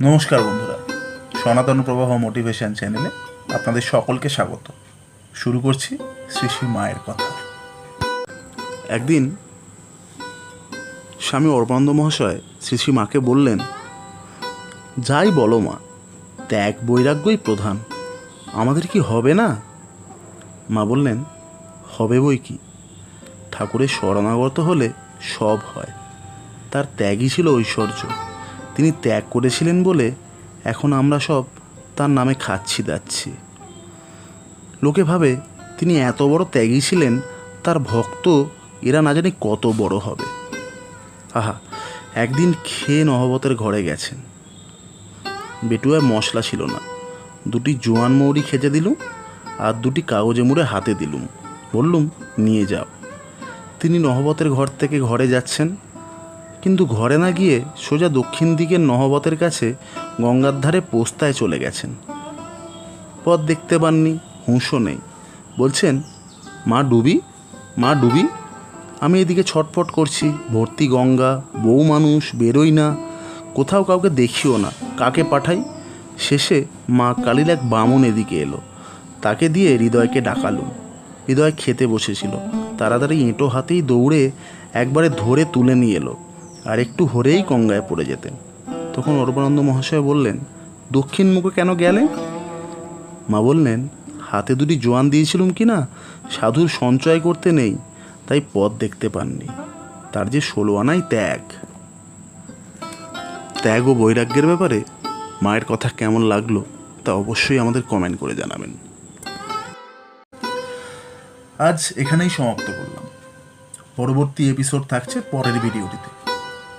নমস্কার বন্ধুরা, সনাতন প্রবাহ মোটিভেশন চ্যানেলে আপনাদের সকলকে স্বাগত। শুরু করছি শ্রী শ্রী মায়ের কথা। একদিন স্বামী অর্বানন্দ মহাশয় শ্রী শ্রী মাকে বললেন, যাই বলো মা, ত্যাগ বৈরাগ্যই প্রধান। আমাদের কি হবে না? মা বললেন, হবে বই কি? ঠাকুরের শরণাগত হলে সব হয়। তার ত্যাগই ছিল ঐশ্বর্য। তিনি ত্যাগ করেছিলেন বলে এখন আমরা সব তার নামে খাচ্ছি দাচ্ছি। লোকে ভাবে তিনি এত বড় ত্যাগী ছিলেন, তার ভক্ত এরা না জানি কত বড় হবে। আহা, একদিন খেয়ে নহবতের ঘরে গেছেন। বেটুয়ায় মশলা ছিল না। দুটি জোয়ান মৌরি খেজে দিলুম আর দুটি কাগজে মুড়ে হাতে দিলুম। বললুম, নিয়ে যাও। তিনি নহবতের ঘর থেকে ঘরে যাচ্ছেন। কিন্তু ঘরে না গিয়ে সোজা দক্ষিণ দিকের নহবতের কাছে গঙ্গার ধারে পোস্তায় চলে গেছেন। পথ দেখতে পাননি, হুঁশও নেই। বলছেন, মা ডুবি? মা ডুবি? আমি এদিকে ছটফট করছি, ভর্তি গঙ্গা, বউ মানুষ, বেরোই না। কোথাও কাউকে দেখিও না, কাকে পাঠাই? শেষে মা কালীর এক বামন এদিকে এলো। তাকে দিয়ে হৃদয়কে ডাকালুম। হৃদয় খেতে বসেছিল। তাড়াতাড়ি এঁটো হাতেই দৌড়ে একবারে ধরে তুলে নিয়ে এলো। আর একটু হরেই গঙ্গায় পড়ে যেতেন। তখন অর্বানন্দ মহাশয় বললেন, দক্ষিণ মুখে কেন গেলে? মা বললেন, হাতে দুটি জোয়ান দিয়েছিলুম কি না? সাধুর সঞ্চয় করতে নেই, তাই পথ দেখতে পাননি। তার যে ষোলো আনাই ত্যাগ। ত্যাগ ও বৈরাগ্যের ব্যাপারে মায়ের কথা কেমন লাগল, তা অবশ্যই আমাদের কমেন্ট করে জানাবেন। আজ এখানেই সমাপ্ত করলাম। পরবর্তী এপিসোড থাকছে পরের ভিডিওটিতে